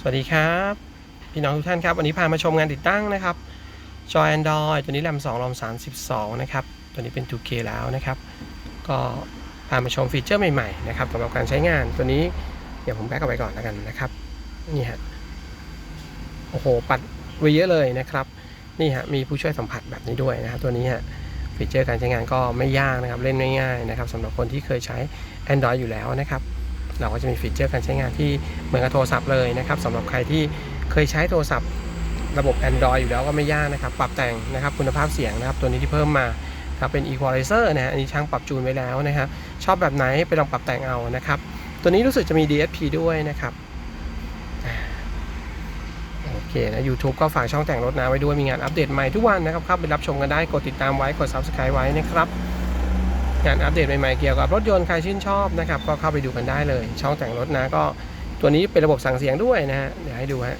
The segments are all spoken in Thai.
สวัสดีครับ พี่น้องทุกท่านครับ วันนี้พามาชมงานติดตั้งนะครับจอ Android ตัวนี้แรม2รอม32 นะครับ ตัวนี้เป็น 2K แล้วนะครับ ก็พามาชมฟีเจอร์ใหม่ๆนะครับสำหรับการใช้งานตัวนี้เดี๋ยวผมแบ็กเอาไว้ก่อนแล้วกันนะครับนี่ฮะโอ้โห ปัดไว้เยอะเลยนะครับ นี่ฮะมีผู้ช่วยสัมผัสแบบนี้ด้วยนะครับตัวนี้ฮะฟีเจอร์การใช้งานก็ไม่ยากนะครับเล่นง่ายๆนะครับสำหรับคนที่เคยใช้ Android อยู่แล้วนะครับ เราก็จะมีฟีเจอร์การใช้งานที่เหมือนกับโทรศัพท์เลยนะครับสำหรับใครที่เคยใช้โทรศัพท์ ระบบ Android อยู่แล้วก็ไม่ยากนะครับ ปรับแต่งนะครับคุณภาพเสียงนะครับ ตัวนี้ที่เพิ่มมาครับเป็น Equalizer นะฮะอันนี้ช่างปรับจูนไว้แล้วนะครับชอบแบบไหนไปลองปรับแต่งเอานะครับ ตัวนี้รู้สึกจะมี DSP ด้วยนะครับโอเคนะ YouTube ก็ฝากช่องแต่งรถนะไว้ด้วยมีงานอัปเดตใหม่ทุกวันนะครับเข้าไปรับชมกันได้กดติดตามไว้กด Subscribe ไว้นะครับ งานอัปเดตใหม่ๆเกี่ยวกับรถยนต์ใครชื่นชอบนะครับก็เข้าไปดูกันได้เลย ช่องแต่งรถนะก็ตัวนี้เป็นระบบสั่งเสียงด้วยนะฮะเดี๋ยวให้ดูฮะ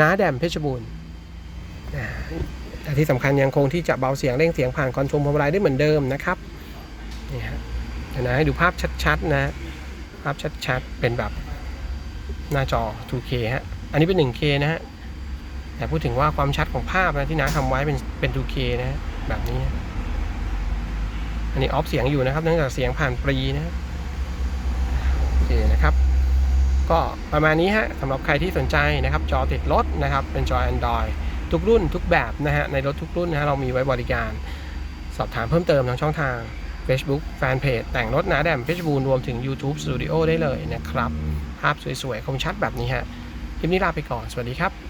น้าแดมเพชรบูรณ์แต่ที่สำคัญยังคงที่จะเบาเสียงเร่งเสียงผ่านคอนโทรลพวงมาลัยได้เหมือนเดิมนะครับนี่ฮะเดี๋ยวนะให้ดูภาพชัดๆนะภาพชัดๆเป็นแบบหน้าจอ 2K ฮะอันนี้เป็น 1K นะฮะแต่พูดถึงว่าความชัดของภาพนะที่น้าทำไว้เป็นเป็น 2K นะแบบนี้ อันนี้ออฟเสียงอยู่นะครับเนื่องจากเสียงผ่านปรีนะโอเคนะครับ ก็ประมาณนี้ฮะสำหรับใครที่สนใจนะครับ จอติดรถนะครับ เป็นจอ Android ทุกรุ่นทุกแบบนะฮะในรถทุกรุ่นนะฮะเรามีไว้บริการ สอบถามเพิ่มเติมทางช่องทาง Facebook Fanpage แต่งรถนาแดมเพชรบูรณ์รวมถึง YouTube Studio ได้เลยนะครับ ภาพสวยๆ คมชัดแบบนี้ฮะคลิปนี้ลาไปก่อน สวัสดีครับ